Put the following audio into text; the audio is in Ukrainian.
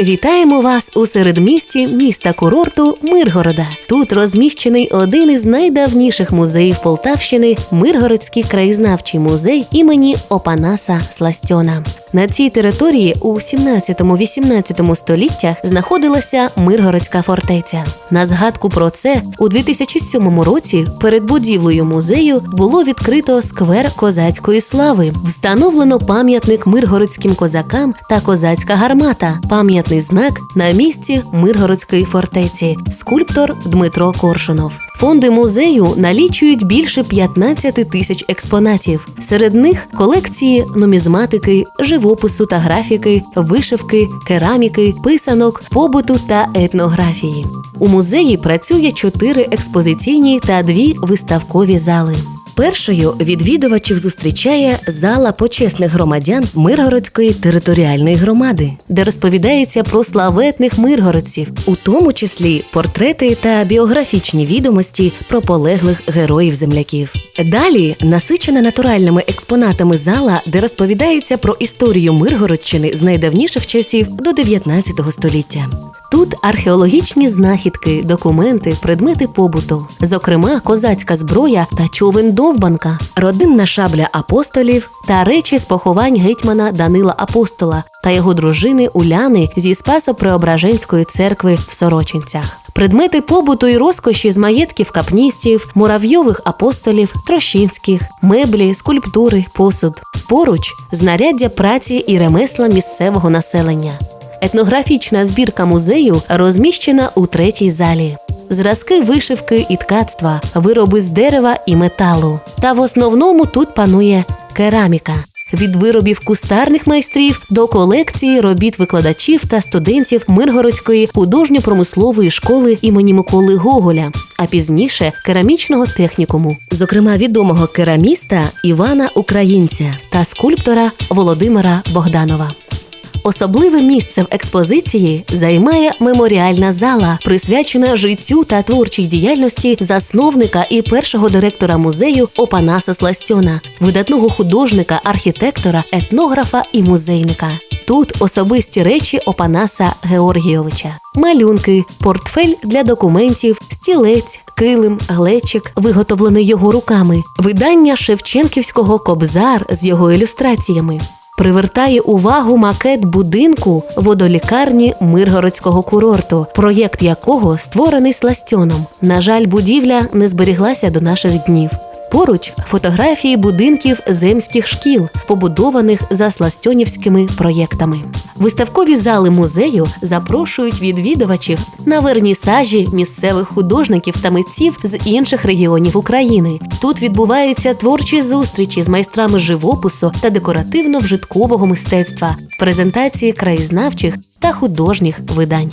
Вітаємо вас у середмісті міста курорту Миргорода. Тут розміщений один із найдавніших музеїв Полтавщини Миргородський краєзнавчий музей імені Опанаса Сластьона. На цій території у 17-18 століттях знаходилася Миргородська фортеця. На згадку про це у 2007 році перед будівлею музею було відкрито сквер козацької слави. Встановлено пам'ятник миргородським козакам та козацька гармата, пам'ятний знак на місці Миргородської фортеці, скульптор Дмитро Коршунов. Фонди музею налічують більше 15 тисяч експонатів. Серед них колекції нумізматики, живопису та графіки, вишивки, кераміки, писанок, побуту та етнографії. У музеї працює чотири експозиційні та дві виставкові зали. Першою відвідувачів зустрічає зала почесних громадян Миргородської територіальної громади, де розповідається про славетних миргородців, у тому числі портрети та біографічні відомості про полеглих героїв земляків. Далі насичена натуральними експонатами зала, де розповідається про історію Миргородщини з найдавніших часів до 19 століття. Тут археологічні знахідки, документи, предмети побуту, зокрема, козацька зброя та човен довбанка, родинна шабля апостолів та речі з поховань гетьмана Данила Апостола та його дружини Уляни зі Спасо-Преображенської церкви в Сорочинцях. Предмети побуту і розкоші з маєтків капністів, муравйових апостолів, трощинських, меблі, скульптури, посуд. Поруч знаряддя праці і ремесла місцевого населення. Етнографічна збірка музею розміщена у третій залі. Зразки вишивки і ткацтва, вироби з дерева і металу. Та в основному тут панує кераміка. Від виробів кустарних майстрів до колекції робіт викладачів та студентів Миргородської художньо-промислової школи імені Миколи Гоголя, а пізніше керамічного технікуму, зокрема відомого кераміста Івана Українця та скульптора Володимира Богданова. Особливе місце в експозиції займає меморіальна зала, присвячена життю та творчій діяльності засновника і першого директора музею Опанаса Сластьона, видатного художника, архітектора, етнографа і музейника. Тут особисті речі Опанаса Георгійовича, малюнки, портфель для документів, стілець, килим, глечик, виготовлений його руками, видання Шевченківського кобзар з його ілюстраціями. Привертає увагу макет будинку водолікарні Миргородського курорту, проєкт якого створений сластьоном. На жаль, будівля не зберіглася до наших днів. Поруч фотографії будинків земських шкіл, побудованих за сластьонівськими проєктами. Виставкові зали музею запрошують відвідувачів на вернісажі місцевих художників та митців з інших регіонів України. Тут відбуваються творчі зустрічі з майстрами живопису та декоративно-вжиткового мистецтва, презентації краєзнавчих та художніх видань.